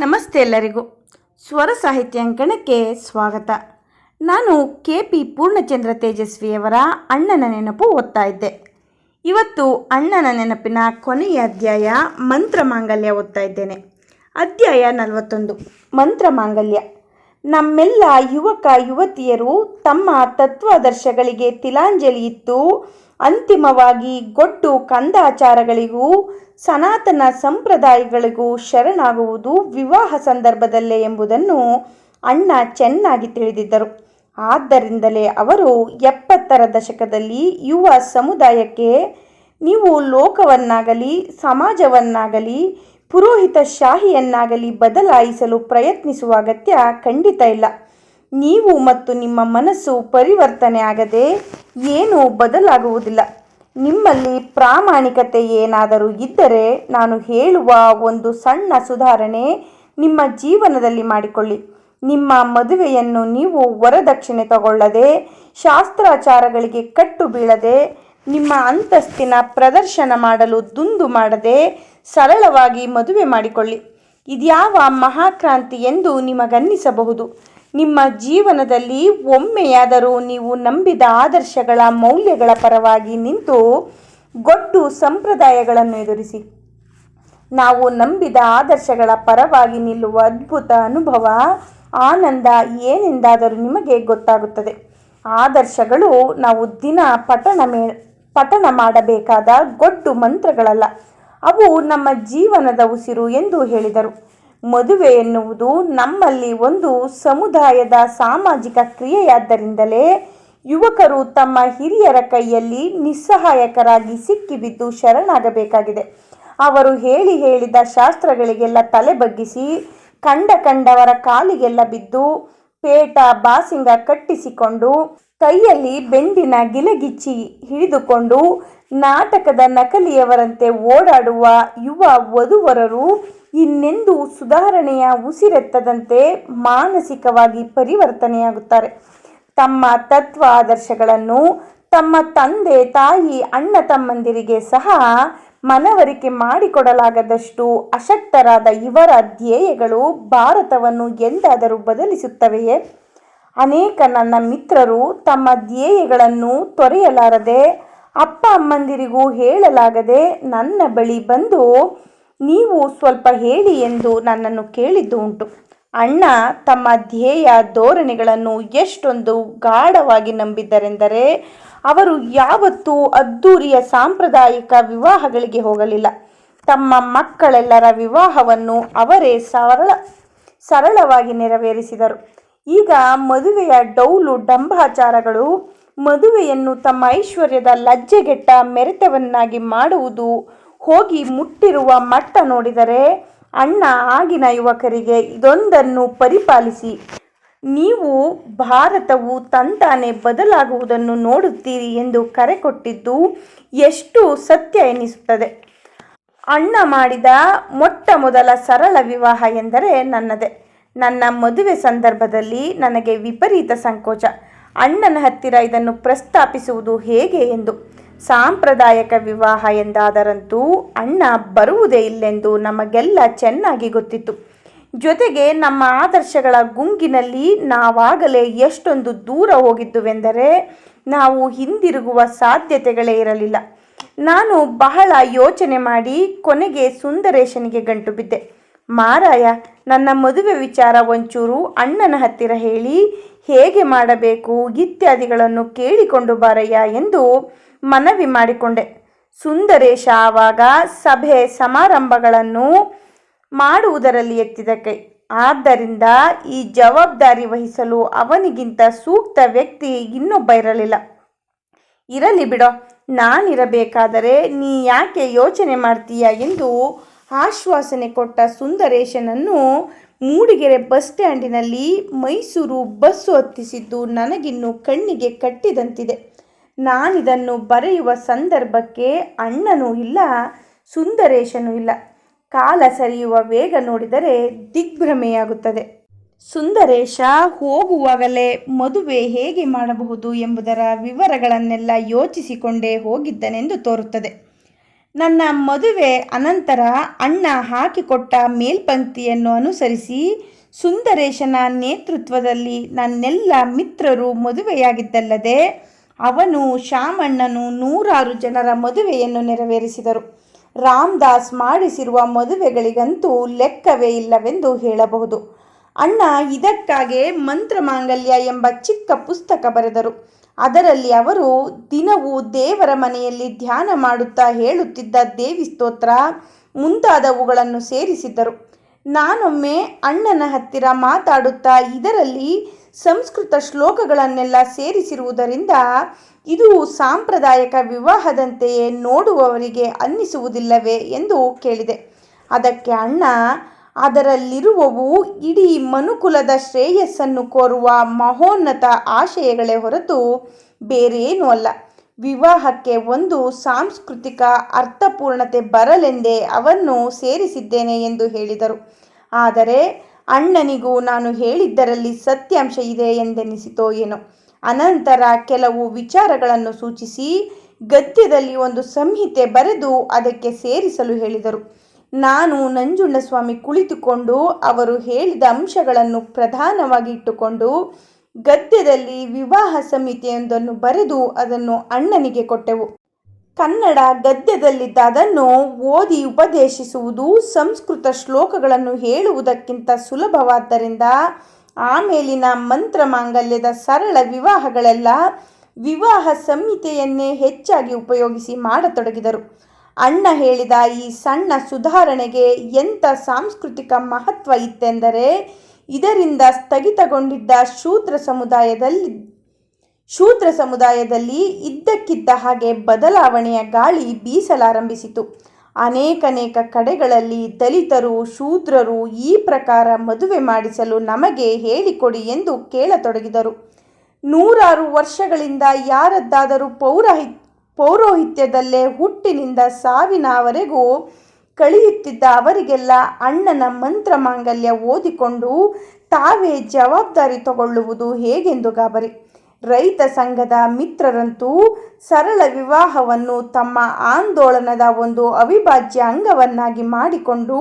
ನಮಸ್ತೆ ಎಲ್ಲರಿಗೂ. ಸ್ವರ ಸಾಹಿತ್ಯಾಂಕಣಕ್ಕೆ ಸ್ವಾಗತ. ನಾನು ಕೆ ಪಿ ಪೂರ್ಣಚಂದ್ರ ತೇಜಸ್ವಿಯವರ ಅಣ್ಣನ ನೆನಪು ಓದ್ತಾ ಇದ್ದೆ. ಇವತ್ತು ಅಣ್ಣನ ನೆನಪಿನ ಕೊನೆಯ ಅಧ್ಯಾಯ ಮಂತ್ರ ಮಾಂಗಲ್ಯ ಓದ್ತಾ ಇದ್ದೇನೆ. ಅಧ್ಯಾಯ ನಲವತ್ತೊಂದು. ಮಂತ್ರ ಮಾಂಗಲ್ಯ. ನಮ್ಮೆಲ್ಲ ಯುವಕ ಯುವತಿಯರು ತಮ್ಮ ತತ್ವಾದರ್ಶಗಳಿಗೆ ತಿಲಾಂಜಲಿ ಇತ್ತು ಅಂತಿಮವಾಗಿ ಗೊಡ್ಡು ಕಂದಾಚಾರಗಳಿಗೂ, ಸನಾತನ ಸಂಪ್ರದಾಯಗಳಿಗೂ ಶರಣಾಗುವುದು ವಿವಾಹ ಸಂದರ್ಭದಲ್ಲೇ ಎಂಬುದನ್ನು ಅಣ್ಣ ಚೆನ್ನಾಗಿ ತಿಳಿದಿದ್ದರು. ಆದ್ದರಿಂದಲೇ ಅವರು ಎಪ್ಪತ್ತರ ದಶಕದಲ್ಲಿ ಯುವ ಸಮುದಾಯಕ್ಕೆ, ನೀವು ಲೋಕವನ್ನಾಗಲಿ, ಸಮಾಜವನ್ನಾಗಲಿ, ಪುರೋಹಿತ ಶಾಹಿಯನ್ನಾಗಲಿ ಬದಲಾಯಿಸಲು ಪ್ರಯತ್ನಿಸುವ ಅಗತ್ಯ ಖಂಡಿತ ಇಲ್ಲ. ನೀವು ಮತ್ತು ನಿಮ್ಮ ಮನಸ್ಸು ಪರಿವರ್ತನೆ ಆಗದೆ ಏನೂ ಬದಲಾಗುವುದಿಲ್ಲ. ನಿಮ್ಮಲ್ಲಿ ಪ್ರಾಮಾಣಿಕತೆ ಏನಾದರೂ ಇದ್ದರೆ ನಾನು ಹೇಳುವ ಒಂದು ಸಣ್ಣ ಸುಧಾರಣೆ ನಿಮ್ಮ ಜೀವನದಲ್ಲಿ ಮಾಡಿಕೊಳ್ಳಿ. ನಿಮ್ಮ ಮದುವೆಯನ್ನು ನೀವು ವರದಕ್ಷಿಣೆ ತಗೊಳ್ಳದೆ, ಶಾಸ್ತ್ರಾಚಾರಗಳಿಗೆ ಕಟ್ಟು ಬೀಳದೆ, ನಿಮ್ಮ ಅಂತಸ್ತಿನ ಪ್ರದರ್ಶನ ಮಾಡಲು ದುಂದು ಮಾಡದೆ ಸರಳವಾಗಿ ಮದುವೆ ಮಾಡಿಕೊಳ್ಳಿ. ಇದ್ಯಾವ ಮಹಾಕ್ರಾಂತಿ ಎಂದು ನಿಮಗನ್ನಿಸಬಹುದು. ನಿಮ್ಮ ಜೀವನದಲ್ಲಿ ಒಮ್ಮೆಯಾದರೂ ನೀವು ನಂಬಿದ ಆದರ್ಶಗಳ ಮೌಲ್ಯಗಳ ಪರವಾಗಿ ನಿಂತು ಗೊಡ್ಡು ಸಂಪ್ರದಾಯಗಳನ್ನು ಎದುರಿಸಿ. ನಾವು ನಂಬಿದ ಆದರ್ಶಗಳ ಪರವಾಗಿ ನಿಲ್ಲುವ ಅದ್ಭುತ ಅನುಭವ, ಆನಂದ ಏನೆಂದಾದರೂ ನಿಮಗೆ ಗೊತ್ತಾಗುತ್ತದೆ. ಆದರ್ಶಗಳು ನಾವು ದಿನ ಪಠಣ ಮೇ, ಪಠಣ ಮಾಡಬೇಕಾದ ಗೊಡ್ಡು ಮಂತ್ರಗಳಲ್ಲ. ಅವು ನಮ್ಮ ಜೀವನದ ಉಸಿರು ಎಂದು ಹೇಳಿದರು. ಮದುವೆ ಎನ್ನುವುದು ನಮ್ಮಲ್ಲಿ ಒಂದು ಸಮುದಾಯದ ಸಾಮಾಜಿಕ ಕ್ರಿಯೆಯಾದ್ದರಿಂದಲೇ ಯುವಕರು ತಮ್ಮ ಹಿರಿಯರ ಕೈಯಲ್ಲಿ ನಿಸ್ಸಹಾಯಕರಾಗಿ ಸಿಕ್ಕಿಬಿದ್ದು ಶರಣಾಗಬೇಕಾಗಿದೆ. ಅವರು ಹೇಳಿ ಹೇಳಿದ ಶಾಸ್ತ್ರಗಳಿಗೆಲ್ಲ ತಲೆ ಬಗ್ಗಿಸಿ, ಕಂಡ ಕಂಡವರ ಕಾಲಿಗೆಲ್ಲ ಬಿದ್ದು, ಪೇಟ, ಬಾಸಿಂಗ ಕಟ್ಟಿಸಿಕೊಂಡು, ಕೈಯಲ್ಲಿ ಬೆಂಡಿನ ಗಿಲಗಿಚ್ಚಿ ಹಿಡಿದುಕೊಂಡು ನಾಟಕದ ನಕಲಿಯವರಂತೆ ಓಡಾಡುವ ಯುವ ವಧುವರರು ಇನ್ನೆಂದೂ ಸುಧಾರಣೆಯ ಉಸಿರೆತ್ತದಂತೆ ಮಾನಸಿಕವಾಗಿ ಪರಿವರ್ತನೆಯಾಗುತ್ತಾರೆ. ತಮ್ಮ ತತ್ವ ಆದರ್ಶಗಳನ್ನು ತಮ್ಮ ತಂದೆ, ತಾಯಿ, ಅಣ್ಣ ತಮ್ಮಂದಿರಿಗೆ ಸಹ ಮನವರಿಕೆ ಮಾಡಿಕೊಡಲಾಗದಷ್ಟು ಅಶಕ್ತರಾದ ಇವರ ಧ್ಯೇಯಗಳು ಭಾರತವನ್ನು ಎಂದಾದರೂ ಬದಲಿಸುತ್ತವೆಯೇ? ಅನೇಕ ನನ್ನ ಮಿತ್ರರು ತಮ್ಮ ಧ್ಯೇಯಗಳನ್ನು ತೊರೆಯಲಾರದೆ ಅಪ್ಪ ಅಮ್ಮಂದಿರಿಗೂ ಹೇಳಲಾಗದೆ ನನ್ನ ಬಳಿ ಬಂದು ನೀವು ಸ್ವಲ್ಪ ಹೇಳಿ ಎಂದು ನನ್ನನ್ನು ಕೇಳಿದ್ದು ಉಂಟು. ಅಣ್ಣ ತಮ್ಮ ಧ್ಯೇಯ ಧೋರಣೆಗಳನ್ನು ಎಷ್ಟೊಂದು ಗಾಢವಾಗಿ ನಂಬಿದ್ದರೆಂದರೆ ಅವರು ಯಾವತ್ತೂ ಅದ್ದೂರಿಯ ಸಾಂಪ್ರದಾಯಿಕ ವಿವಾಹಗಳಿಗೆ ಹೋಗಲಿಲ್ಲ. ತಮ್ಮ ಮಕ್ಕಳೆಲ್ಲರ ವಿವಾಹವನ್ನು ಅವರೇ ಸರಳ, ಸರಳವಾಗಿ ನೆರವೇರಿಸಿದರು. ಈಗ ಮದುವೆಯ ಡೌಲು ಡಂಬಾಚಾರಗಳು ಮದುವೆಯನ್ನು ತಮ್ಮ ಐಶ್ವರ್ಯದ ಲಜ್ಜೆಗೆಟ್ಟ ಮೆರೆತವನ್ನಾಗಿ ಮಾಡುವುದು ಹೋಗಿ ಮುಟ್ಟಿರುವ ಮಟ್ಟ ನೋಡಿದರೆ ಅಣ್ಣ ಆಗಿನ ಯುವಕರಿಗೆ ಇದೊಂದನ್ನು ಪರಿಪಾಲಿಸಿ. ನೀವು ಭಾರತವು ತಂತಾನೆ ಬದಲಾಗುವುದನ್ನು ನೋಡುತ್ತೀರಿ ಎಂದು ಕರೆ ಕೊಟ್ಟಿದ್ದು ಎಷ್ಟು ಸತ್ಯ ಎನಿಸುತ್ತದೆ. ಅಣ್ಣ ಮಾಡಿದ ಮೊಟ್ಟ ಮೊದಲ ಸರಳ ವಿವಾಹ ಎಂದರೆ ನನ್ನದೇ. ನನ್ನ ಮದುವೆ ಸಂದರ್ಭದಲ್ಲಿ ನನಗೆ ವಿಪರೀತ ಸಂಕೋಚ. ಅಣ್ಣನ ಹತ್ತಿರ ಇದನ್ನು ಪ್ರಸ್ತಾಪಿಸುವುದು ಹೇಗೆ ಎಂದು. ಸಾಂಪ್ರದಾಯಿಕ ವಿವಾಹ ಎಂದಾದರಂತೂ ಅಣ್ಣ ಬರುವುದೇ ಇಲ್ಲೆಂದು ನಮಗೆಲ್ಲ ಚೆನ್ನಾಗಿ ಗೊತ್ತಿತ್ತು. ಜೊತೆಗೆ ನಮ್ಮ ಆದರ್ಶಗಳ ಗುಂಗಿನಲ್ಲಿ ನಾವಾಗಲೇ ಎಷ್ಟೊಂದು ದೂರ ಹೋಗಿದ್ದುವೆಂದರೆ ನಾವು ಹಿಂದಿರುಗುವ ಸಾಧ್ಯತೆಗಳೇ ಇರಲಿಲ್ಲ. ನಾನು ಬಹಳ ಯೋಚನೆ ಮಾಡಿ ಕೊನೆಗೆ ಸುಂದರೇಶನಿಗೆ ಗಂಟು ಬಿದ್ದೆ. ಮಾರಾಯ, ನನ್ನ ಮದುವೆ ವಿಚಾರ ಒಂಚೂರು ಅಣ್ಣನ ಹತ್ತಿರ ಹೇಳಿ ಹೇಗೆ ಮಾಡಬೇಕು ಇತ್ಯಾದಿಗಳನ್ನು ಕೇಳಿಕೊಂಡು ಬಾರಯ್ಯ ಎಂದು ಮನವಿ ಮಾಡಿಕೊಂಡೆ. ಸುಂದರೇಶ ಆವಾಗ ಸಭೆ ಸಮಾರಂಭಗಳನ್ನು ಮಾಡುವುದರಲ್ಲಿ ಎತ್ತಿದ ಕೈ. ಆದ್ದರಿಂದ ಈ ಜವಾಬ್ದಾರಿ ವಹಿಸಲು ಅವನಿಗಿಂತ ಸೂಕ್ತ ವ್ಯಕ್ತಿ ಇನ್ನೊಬ್ಬ ಇರಲಿಲ್ಲ. ಇರಲಿ ಬಿಡೋ, ನಾನಿರಬೇಕಾದರೆ ನೀ ಯಾಕೆ ಯೋಚನೆ ಮಾಡ್ತೀಯ ಎಂದು ಆಶ್ವಾಸನೆ ಕೊಟ್ಟ ಸುಂದರೇಶನನ್ನು ಮೂಡಿಗೆರೆ ಬಸ್ ಸ್ಟ್ಯಾಂಡಿನಲ್ಲಿ ಮೈಸೂರು ಬಸ್ಸು ಹತ್ತಿಸಿದ್ದು ನನಗಿನ್ನು ಕಣ್ಣಿಗೆ ಕಟ್ಟಿದಂತಿದೆ. ನಾನಿದನ್ನು ಬರೆಯುವ ಸಂದರ್ಭಕ್ಕೆ ಅಣ್ಣನೂ ಇಲ್ಲ, ಸುಂದರೇಶನೂ ಇಲ್ಲ. ಕಾಲ ಸರಿಯುವ ವೇಗ ನೋಡಿದರೆ ದಿಗ್ಭ್ರಮೆಯಾಗುತ್ತದೆ. ಸುಂದರೇಶ, ಹೋಗುವಾಗಲೇ ಮದುವೆ ಹೇಗೆ ಮಾಡಬಹುದು ಎಂಬುದರ ವಿವರಗಳನ್ನೆಲ್ಲ ಯೋಚಿಸಿಕೊಂಡೇ ಹೋಗಿದ್ದನೆಂದು ತೋರುತ್ತದೆ. ನನ್ನ ಮದುವೆ ಅನಂತರ ಅಣ್ಣ ಹಾಕಿಕೊಟ್ಟ ಮೇಲ್ಪಂಕ್ತಿಯನ್ನು ಅನುಸರಿಸಿ ಸುಂದರೇಶನ ನೇತೃತ್ವದಲ್ಲಿ ನನ್ನೆಲ್ಲ ಮಿತ್ರರು ಮದುವೆಯಾಗಿದ್ದಲ್ಲದೆ ಅವನು ಶಾಮಣ್ಣನು ನೂರಾರು ಜನರ ಮದುವೆಯನ್ನು ನೆರವೇರಿಸಿದರು. ರಾಮದಾಸ್ ಮಾಡಿಸಿರುವ ಮದುವೆಗಳಿಗಂತೂ ಲೆಕ್ಕವೇ ಇಲ್ಲವೆಂದು ಹೇಳಬಹುದು. ಅಣ್ಣ ಇದಕ್ಕಾಗಿ ಮಂತ್ರಮಾಂಗಲ್ಯ ಎಂಬ ಚಿಕ್ಕ ಪುಸ್ತಕ ಬರೆದರು. ಅದರಲ್ಲಿ ಅವರು ದಿನವೂ ದೇವರ ಮನೆಯಲ್ಲಿ ಧ್ಯಾನ ಮಾಡುತ್ತಾ ಹೇಳುತ್ತಿದ್ದ ದೇವಿ ಸ್ತೋತ್ರ ಮುಂತಾದವುಗಳನ್ನು ಸೇರಿಸಿದ್ದರು. ನಾನೊಮ್ಮೆ ಅಣ್ಣನ ಹತ್ತಿರ ಮಾತಾಡುತ್ತಾ ಇದರಲ್ಲಿ ಸಂಸ್ಕೃತ ಶ್ಲೋಕಗಳನ್ನೆಲ್ಲ ಸೇರಿಸಿರುವುದರಿಂದ ಇದು ಸಾಂಪ್ರದಾಯಿಕ ವಿವಾಹದಂತೆಯೇ ನೋಡುವವರಿಗೆ ಅನ್ನಿಸುವುದಿಲ್ಲವೇ ಎಂದು ಕೇಳಿದೆ. ಅದಕ್ಕೆ ಅಣ್ಣ ಅದರಲ್ಲಿರುವವು ಇಡೀ ಮನುಕುಲದ ಶ್ರೇಯಸ್ಸನ್ನು ಕೋರುವ ಮಹೋನ್ನತ ಆಶಯಗಳೇ ಹೊರತು ಬೇರೇನೂ ಅಲ್ಲ. ವಿವಾಹಕ್ಕೆ ಒಂದು ಸಾಂಸ್ಕೃತಿಕ ಅರ್ಥಪೂರ್ಣತೆ ಬರಲೆಂದೇ ಅವನ್ನು ಸೇರಿಸಿದ್ದೇನೆ ಎಂದು ಹೇಳಿದರು. ಆದರೆ ಅಣ್ಣನಿಗೂ ನಾನು ಹೇಳಿದ್ದರಲ್ಲಿ ಸತ್ಯಾಂಶ ಇದೆ ಎಂದೆನಿಸಿತೋ ಏನೋ. ಅನಂತರ ಕೆಲವು ವಿಚಾರಗಳನ್ನು ಸೂಚಿಸಿ ಗದ್ಯದಲ್ಲಿ ಒಂದು ಸಂಹಿತೆ ಬರೆದು ಅದಕ್ಕೆ ಸೇರಿಸಲು ಹೇಳಿದರು. ನಾನು ನಂಜುಂಡಸ್ವಾಮಿ ಕುಳಿತುಕೊಂಡು ಅವರು ಹೇಳಿದ ಅಂಶಗಳನ್ನು ಪ್ರಧಾನವಾಗಿ ಇಟ್ಟುಕೊಂಡು, ಗದ್ಯದಲ್ಲಿ ವಿವಾಹ ಸಮಿತಿಯೊಂದನ್ನು ಬರೆದು ಅದನ್ನು ಅಣ್ಣನಿಗೆ ಕೊಟ್ಟೆವು. ಕನ್ನಡ ಗದ್ಯದಲ್ಲಿದ್ದ ಅದನ್ನು ಓದಿ ಉಪದೇಶಿಸುವುದು, ಸಂಸ್ಕೃತ ಶ್ಲೋಕಗಳನ್ನು ಹೇಳುವುದಕ್ಕಿಂತ ಸುಲಭವಾದ್ದರಿಂದ ಆಮೇಲಿನ ಮಂತ್ರ ಮಾಂಗಲ್ಯದ ಸರಳ ವಿವಾಹಗಳೆಲ್ಲ ವಿವಾಹ ಸಂಹಿತೆಯನ್ನೇ ಹೆಚ್ಚಾಗಿ ಉಪಯೋಗಿಸಿ ಮಾಡತೊಡಗಿದರು. ಅಣ್ಣ ಹೇಳಿದ ಈ ಸಣ್ಣ ಸುಧಾರಣೆಗೆ ಎಂಥ ಸಾಂಸ್ಕೃತಿಕ ಮಹತ್ವ ಇತ್ತೆಂದರೆ ಇದರಿಂದ ಸ್ಥಗಿತಗೊಂಡಿದ್ದ ಶೂದ್ರ ಸಮುದಾಯದಲ್ಲಿ ಶೂದ್ರ ಸಮುದಾಯದಲ್ಲಿ ಇದ್ದಕ್ಕಿದ್ದ ಹಾಗೆ ಬದಲಾವಣೆಯ ಗಾಳಿ ಬೀಸಲಾರಂಭಿಸಿತು. ಅನೇಕನೇಕ ಕಡೆಗಳಲ್ಲಿ ದಲಿತರು, ಶೂದ್ರರು ಈ ಪ್ರಕಾರ ಮದುವೆ ಮಾಡಿಸಲು ನಮಗೆ ಹೇಳಿಕೊಡಿ ಎಂದು ಕೇಳತೊಡಗಿದರು. ನೂರಾರು ವರ್ಷಗಳಿಂದ ಯಾರದ್ದಾದರೂ ಪೌರಾಹಿ ಪೌರೋಹಿತ್ಯದಲ್ಲೇ ಹುಟ್ಟಿನಿಂದ ಸಾವಿನವರೆಗೂ ಕಳೆಯುತ್ತಿದ್ದ ಅವರಿಗೆಲ್ಲ ಅಣ್ಣನ ಮಂತ್ರ ಮಾಂಗಲ್ಯ ಓದಿಕೊಂಡು ತಾವೇ ಜವಾಬ್ದಾರಿ ತಗೊಳ್ಳುವುದು ಹೇಗೆಂದು ಗಾಬರಿ. ರೈತ ಸಂಘದ ಮಿತ್ರರಂತೂ ಸರಳ ವಿವಾಹವನ್ನು ತಮ್ಮ ಆಂದೋಲನದ ಒಂದು ಅವಿಭಾಜ್ಯ ಅಂಗವನ್ನಾಗಿ ಮಾಡಿಕೊಂಡು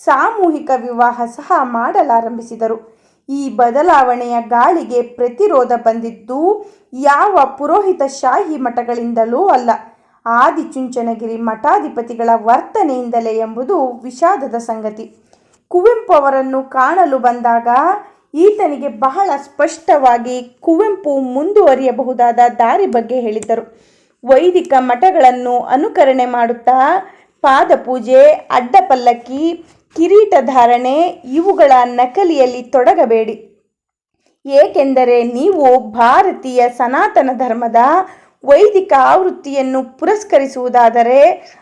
ಸಾಮೂಹಿಕ ವಿವಾಹ ಸಹ ಮಾಡಲಾರಂಭಿಸಿದರು. ಈ ಬದಲಾವಣೆಯ ಗಾಳಿಗೆ ಪ್ರತಿರೋಧ ಬಂದಿದ್ದು ಯಾವ ಪುರೋಹಿತ ಶಾಹಿ ಮಠಗಳಿಂದಲೂ ಅಲ್ಲ. ಆದಿಚುಂಚನಗಿರಿ ಮಠಾಧಿಪತಿಗಳ ವರ್ತನೆಯಿಂದಲೇ ಎಂಬುದು ವಿಷಾದದ ಸಂಗತಿ. ಕುವೆಂಪು ಅವರನ್ನು ಕಾಣಲು ಬಂದಾಗ ಈತನಿಗೆ ಬಹಳ ಸ್ಪಷ್ಟವಾಗಿ ಕುವೆಂಪು ಮುಂದುವರಿಯಬಹುದಾದ ದಾರಿ ಬಗ್ಗೆ ಹೇಳಿದ್ದರು. ವೈದಿಕ ಮಠಗಳನ್ನು ಅನುಕರಣೆ ಮಾಡುತ್ತಾ ಪಾದಪೂಜೆ, ಅಡ್ಡಪಲ್ಲಕ್ಕಿ ಕಿರೀಟ ಧಾರಣೆ ಇವುಗಳ ನಕಲಿಯಲ್ಲಿ ತೊಡಗಬೇಡಿ. ಏಕೆಂದರೆ ನೀವು ಭಾರತೀಯ ಸನಾತನ ಧರ್ಮದ ವೈದಿಕ ಆವೃತ್ತಿಯನ್ನು ಪುರಸ್ಕರಿಸುವುದಾದರೆ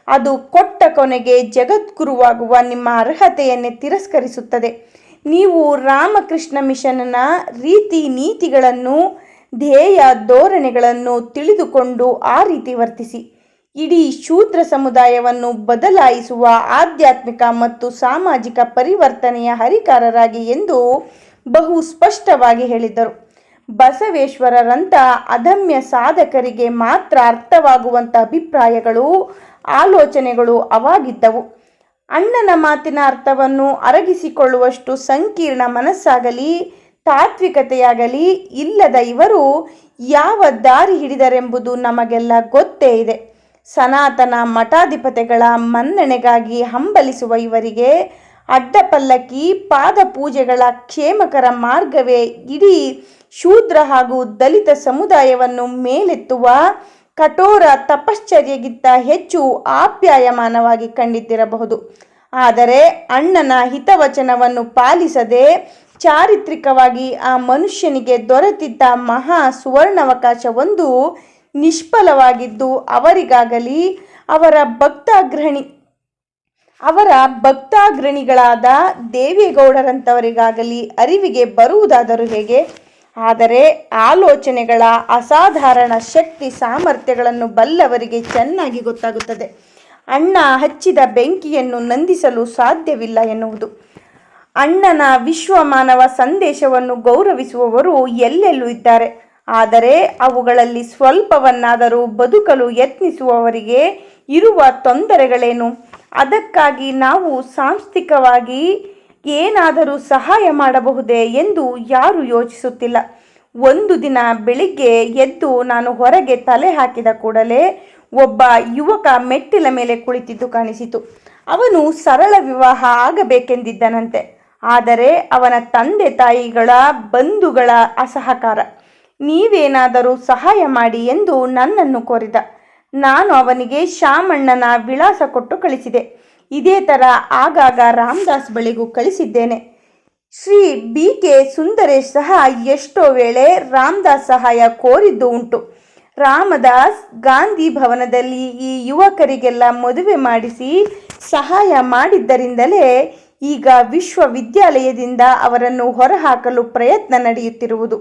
ಅದು ಕೊಟ್ಟ ಕೊನೆಗೆ ಜಗದ್ಗುರುವಾಗುವ ನಿಮ್ಮ ಅರ್ಹತೆಯನ್ನೇ ತಿರಸ್ಕರಿಸುತ್ತದೆ. ನೀವು ರಾಮಕೃಷ್ಣ ಮಿಷನ್ನ ರೀತಿ ನೀತಿಗಳನ್ನು, ಧ್ಯೇಯ ಧೋರಣೆಗಳನ್ನು ತಿಳಿದುಕೊಂಡು ಆ ರೀತಿ ವರ್ತಿಸಿ. ಇಡೀ ಶೂದ್ರ ಸಮುದಾಯವನ್ನು ಬದಲಾಯಿಸುವ ಆಧ್ಯಾತ್ಮಿಕ ಮತ್ತು ಸಾಮಾಜಿಕ ಪರಿವರ್ತನೆಯ ಹರಿಕಾರರಾಗಿ ಎಂದು ಬಹು ಸ್ಪಷ್ಟವಾಗಿ ಹೇಳಿದರು. ಬಸವೇಶ್ವರರಂಥ ಅದಮ್ಯ ಸಾಧಕರಿಗೆ ಮಾತ್ರ ಅರ್ಥವಾಗುವಂಥ ಅಭಿಪ್ರಾಯಗಳು, ಆಲೋಚನೆಗಳು ಅವಾಗಿದ್ದವು. ಅಣ್ಣನ ಮಾತಿನ ಅರ್ಥವನ್ನು ಅರಗಿಸಿಕೊಳ್ಳುವಷ್ಟು ಸಂಕೀರ್ಣ ಮನಸ್ಸಾಗಲಿ, ತಾತ್ವಿಕತೆಯಾಗಲಿ ಇಲ್ಲದ ಇವರು ಯಾವ ದಾರಿ ಹಿಡಿದರೆಂಬುದು ನಮಗೆಲ್ಲ ಗೊತ್ತೇ ಇದೆ. ಸನಾತನ ಮಠಾಧಿಪತಿಗಳ ಮನ್ನಣೆಗಾಗಿ ಹಂಬಲಿಸುವ ಇವರಿಗೆ ಅಡ್ಡಪಲ್ಲಕ್ಕಿ, ಪಾದಪೂಜೆಗಳ ಕ್ಷೇಮಕರ ಮಾರ್ಗವೇ ಇಡೀ ಶೂದ್ರ ಹಾಗೂ ದಲಿತ ಸಮುದಾಯವನ್ನು ಮೇಲೆತ್ತುವ ಕಠೋರ ತಪಶ್ಚರ್ಯಗಿಂತ ಹೆಚ್ಚು ಆಪ್ಯಾಯಮಾನವಾಗಿ ಕಂಡಿದ್ದಿರಬಹುದು. ಆದರೆ ಅಣ್ಣನ ಹಿತವಚನವನ್ನು ಪಾಲಿಸದೆ ಚಾರಿತ್ರಿಕವಾಗಿ ಆ ಮನುಷ್ಯನಿಗೆ ದೊರೆತಿದ್ದ ಮಹಾ ಸುವರ್ಣಾವಕಾಶವೊಂದು ನಿಷ್ಫಲವಾಗಿದ್ದು ಅವರಿಗಾಗಲಿ ಅವರ ಭಕ್ತಾಗ್ರಣಿ ಅವರ ಭಕ್ತಾಗ್ರಣಿಗಳಾದ ದೇವೇಗೌಡರಂಥವರಿಗಾಗಲಿ ಅರಿವಿಗೆ ಬರುವುದಾದರೂ ಹೇಗೆ? ಆದರೆ ಆಲೋಚನೆಗಳ ಅಸಾಧಾರಣ ಶಕ್ತಿ ಸಾಮರ್ಥ್ಯಗಳನ್ನು ಬಲ್ಲವರಿಗೆ ಚೆನ್ನಾಗಿ ಗೊತ್ತಾಗುತ್ತದೆ. ಅಣ್ಣ ಹಚ್ಚಿದ ಬೆಂಕಿಯನ್ನು ನಂದಿಸಲು ಸಾಧ್ಯವಿಲ್ಲ ಎನ್ನುವುದು. ಅಣ್ಣನ ವಿಶ್ವಮಾನವ ಸಂದೇಶವನ್ನು ಗೌರವಿಸುವವರು ಎಲ್ಲೆಲ್ಲೂ ಇದ್ದಾರೆ. ಆದರೆ ಅವುಗಳಲ್ಲಿ ಸ್ವಲ್ಪವನ್ನಾದರೂ ಬದುಕಲು ಯತ್ನಿಸುವವರಿಗೆ ಇರುವ ತೊಂದರೆಗಳೇನು? ಅದಕ್ಕಾಗಿ ನಾವು ಸಾಂಸ್ಥಿಕವಾಗಿ ಏನಾದರೂ ಸಹಾಯ ಮಾಡಬಹುದೇ ಎಂದು ಯಾರೂ ಯೋಚಿಸುತ್ತಿಲ್ಲ. ಒಂದು ದಿನ ಬೆಳಿಗ್ಗೆ ಎದ್ದು ನಾನು ಹೊರಗೆ ತಲೆ ಹಾಕಿದ ಕೂಡಲೇ ಒಬ್ಬ ಯುವಕ ಮೆಟ್ಟಿಲ ಮೇಲೆ ಕುಳಿತಿದ್ದು ಕಾಣಿಸಿತು. ಅವನು ಸರಳ ವಿವಾಹ ಆಗಬೇಕೆಂದಿದ್ದನಂತೆ. ಆದರೆ ಅವನ ತಂದೆ ತಾಯಿಗಳ ಬಂಧುಗಳ ಅಸಹಕಾರ. ನೀವೇನಾದರೂ ಸಹಾಯ ಮಾಡಿ ಎಂದು ನನ್ನನ್ನು ಕೋರಿದ. ನಾನು ಅವನಿಗೆ ಶಾಮಣ್ಣನ ವಿಳಾಸ ಕೊಟ್ಟು ಕಳಿಸಿದೆ. ಇದೇ ಥರ ಆಗಾಗ ರಾಮದಾಸ್ ಬಳಿಗೂ ಕಳಿಸಿದ್ದೇನೆ. ಶ್ರೀ ಬಿ ಕೆ ಸುಂದರೇಶ್ ಸಹ ಎಷ್ಟೋ ವೇಳೆ ರಾಮದಾಸ್ ಸಹಾಯ ಕೋರಿದ್ದು ಉಂಟು. ರಾಮದಾಸ್ ಗಾಂಧಿ ಭವನದಲ್ಲಿ ಈ ಯುವಕರಿಗೆಲ್ಲ ಮದುವೆ ಮಾಡಿಸಿ ಸಹಾಯ ಮಾಡಿದ್ದರಿಂದಲೇ ಈಗ ವಿಶ್ವವಿದ್ಯಾಲಯದಿಂದ ಅವರನ್ನು ಹೊರಹಾಕಲು ಪ್ರಯತ್ನ ನಡೆಯುತ್ತಿರುವುದು.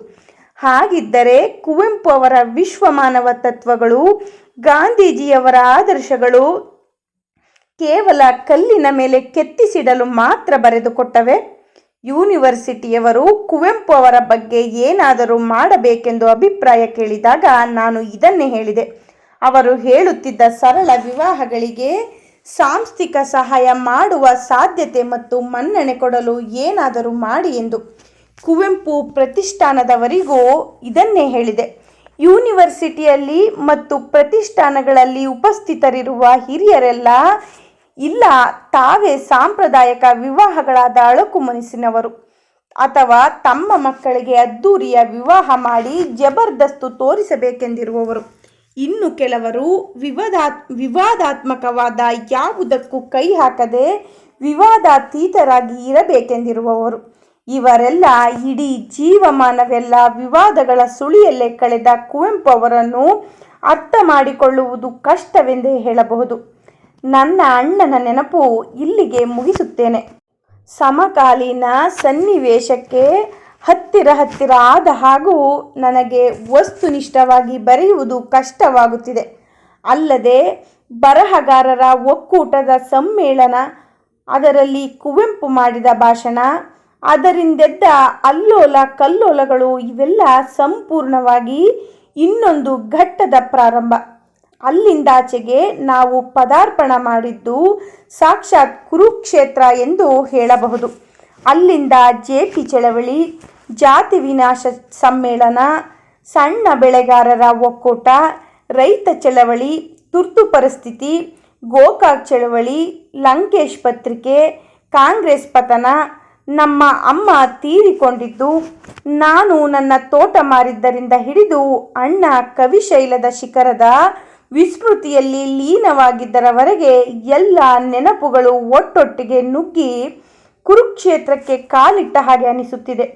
ಹಾಗಿದ್ದರೆ ಕುವೆಂಪು ಅವರ ವಿಶ್ವಮಾನವ ತತ್ವಗಳು, ಗಾಂಧೀಜಿಯವರ ಆದರ್ಶಗಳು ಕೇವಲ ಕಲ್ಲಿನ ಮೇಲೆ ಕೆತ್ತಿಸಿಡಲು ಮಾತ್ರ ಬರೆದುಕೊಟ್ಟವೆ. ಯೂನಿವರ್ಸಿಟಿಯವರು ಕುವೆಂಪು ಅವರ ಬಗ್ಗೆ ಏನಾದರೂ ಮಾಡಬೇಕೆಂದು ಅಭಿಪ್ರಾಯ ಕೇಳಿದಾಗ ನಾನು ಇದನ್ನೇ ಹೇಳಿದೆ. ಅವರು ಹೇಳುತ್ತಿದ್ದ ಸರಳ ವಿವಾಹಗಳಿಗೆ ಸಾಂಸ್ಥಿಕ ಸಹಾಯ ಮಾಡುವ ಸಾಧ್ಯತೆ ಮತ್ತು ಮನ್ನಣೆ ಕೊಡಲು ಏನಾದರೂ ಮಾಡಿ ಎಂದು. ಕುವೆಂಪು ಪ್ರತಿಷ್ಠಾನದವರಿಗೂ ಇದನ್ನೇ ಹೇಳಿದೆ. ಯೂನಿವರ್ಸಿಟಿಯಲ್ಲಿ ಮತ್ತು ಪ್ರತಿಷ್ಠಾನಗಳಲ್ಲಿ ಉಪಸ್ಥಿತರಿರುವ ಹಿರಿಯರೆಲ್ಲ ಇಲ್ಲ, ತಾವೇ ಸಾಂಪ್ರದಾಯಿಕ ವಿವಾಹಗಳಾದ ಅಳಕು ಮನಸ್ಸಿನವರು ಅಥವಾ ತಮ್ಮ ಮಕ್ಕಳಿಗೆ ಅದ್ದೂರಿಯ ವಿವಾಹ ಮಾಡಿ ಜಬರ್ದಸ್ತು ತೋರಿಸಬೇಕೆಂದಿರುವವರು. ಇನ್ನು ಕೆಲವರು ವಿವಾದಾತ್ ವಿವಾದಾತ್ಮಕವಾದ ಯಾವುದಕ್ಕೂ ಕೈ ಹಾಕದೆ ವಿವಾದಾತೀತರಾಗಿ ಇರಬೇಕೆಂದಿರುವವರು. ಇವರೆಲ್ಲ ಇಡೀ ಜೀವಮಾನವೆಲ್ಲ ವಿವಾದಗಳ ಸುಳಿಯಲ್ಲೇ ಕಳೆದ ಕುವೆಂಪು ಅವರನ್ನು ಅರ್ಥ ಮಾಡಿಕೊಳ್ಳುವುದು ಕಷ್ಟವೆಂದೇ ಹೇಳಬಹುದು. ನನ್ನ ಅಣ್ಣನ ನೆನಪು ಇಲ್ಲಿಗೆ ಮುಗಿಸುತ್ತೇನೆ. ಸಮಕಾಲೀನ ಸನ್ನಿವೇಶಕ್ಕೆ ಹತ್ತಿರ ಹತ್ತಿರ ಆದ ಹಾಗೂ ನನಗೆ ವಸ್ತುನಿಷ್ಠವಾಗಿ ಬರೆಯುವುದು ಕಷ್ಟವಾಗುತ್ತಿದೆ. ಅಲ್ಲದೆ ಬರಹಗಾರರ ಒಕ್ಕೂಟದ ಸಮ್ಮೇಳನ, ಅದರಲ್ಲಿ ಕುವೆಂಪು ಮಾಡಿದ ಭಾಷಣ ಅದರಿಂದೆದ್ದ ಅಲ್ಲೋಲ ಕಲ್ಲೋಲಗಳು ಇವೆಲ್ಲ ಸಂಪೂರ್ಣವಾಗಿ ಇನ್ನೊಂದು ಘಟ್ಟದ ಪ್ರಾರಂಭ. ಅಲ್ಲಿಂದಾಚೆಗೆ ನಾವು ಪದಾರ್ಪಣ ಮಾಡಿದ್ದು ಸಾಕ್ಷಾತ್ ಕುರುಕ್ಷೇತ್ರ ಎಂದು ಹೇಳಬಹುದು. ಅಲ್ಲಿಂದ ಜೆ ಪಿ ಚಳವಳಿ, ಜಾತಿ ವಿನಾಶ ಸಮ್ಮೇಳನ, ಸಣ್ಣ ಬೆಳೆಗಾರರ ಒಕ್ಕೂಟ, ರೈತ ಚಳವಳಿ, ತುರ್ತು ಪರಿಸ್ಥಿತಿ, ಗೋಕಾಕ್ ಚಳವಳಿ, ಲಂಕೇಶ್ ಪತ್ರಿಕೆ, ಕಾಂಗ್ರೆಸ್ ಪತನ ನಮ್ಮ ಅಮ್ಮ ತೀರಿಕೊಂಡಿದ್ದು. ನಾನು ನನ್ನ ತೋಟ ಮಾರಿದ್ದರಿಂದ ಹಿಡಿದು ಅಣ್ಣ ಕವಿಶೈಲದ ಶಿಖರದ ವಿಸ್ಮೃತಿಯಲ್ಲಿ ಲೀನವಾಗಿದ್ದರವರೆಗೆ ಎಲ್ಲ ನೆನಪುಗಳು ಒಟ್ಟೊಟ್ಟಿಗೆ ನುಗ್ಗಿ ಕುರುಕ್ಷೇತ್ರಕ್ಕೆ ಕಾಲಿಟ್ಟ ಹಾಗೆ ಅನಿಸುತ್ತಿದೆ.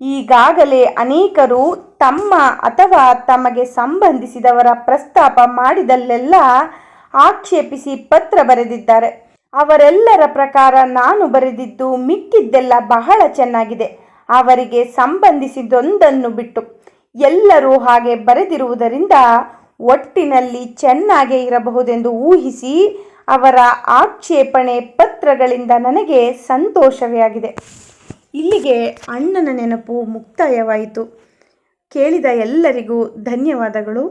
ಈಗಾಗಲೇ ಅನೇಕರು ತಮ್ಮ ಅಥವಾ ತಮಗೆ ಸಂಬಂಧಿಸಿದವರ ಪ್ರಸ್ತಾಪ ಮಾಡಿದಲ್ಲೆಲ್ಲ ಆಕ್ಷೇಪಿಸಿ ಪತ್ರ ಬರೆದಿದ್ದಾರೆ. ಅವರೆಲ್ಲರ ಪ್ರಕಾರ ನಾನು ಬರೆದಿದ್ದು ಮಿಕ್ಕಿದ್ದೆಲ್ಲ ಬಹಳ ಚೆನ್ನಾಗಿದೆ. ಅವರಿಗೆ ಸಂಬಂಧಿಸಿದೊಂದನ್ನು ಬಿಟ್ಟು ಎಲ್ಲರೂ ಹಾಗೆ ಬರೆದಿರುವುದರಿಂದ ಒಟ್ಟಿನಲ್ಲಿ ಚೆನ್ನಾಗೇ ಇರಬಹುದೆಂದು ಊಹಿಸಿ ಅವರ ಆಕ್ಷೇಪಣೆ ಪತ್ರಗಳಿಂದ ನನಗೆ ಸಂತೋಷವೇ ಆಗಿದೆ. ಇಲ್ಲಿಗೆ ಅಣ್ಣನ ನೆನಪು ಮುಕ್ತಾಯವಾಯಿತು. ಕೇಳಿದ ಎಲ್ಲರಿಗೂ ಧನ್ಯವಾದಗಳು.